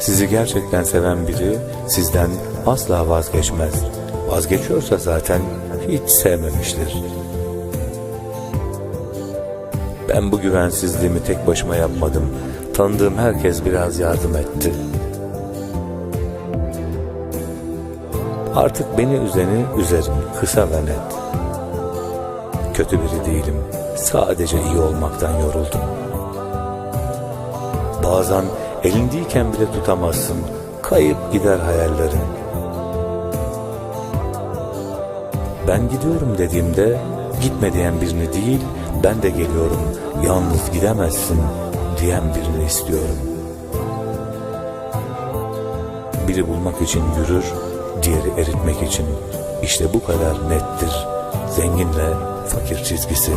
Sizi gerçekten seven biri sizden asla vazgeçmez. Vazgeçiyorsa zaten hiç sevmemiştir. Ben bu güvensizliğimi tek başıma yapmadım. Tanıdığım herkes biraz yardım etti. Artık beni üzeni üzerim, kısa ve net. Kötü biri değilim. Sadece iyi olmaktan yoruldum. Bazen elindeyken bile tutamazsın. Kayıp gider hayallerin. Ben gidiyorum dediğimde gitme diyen birini değil, ben de geliyorum. Yalnız gidemezsin diyen birini istiyorum. Biri bulmak için yürür, diğeri eritmek için. İşte bu kadar nettir. Zenginle fakir çizgisi.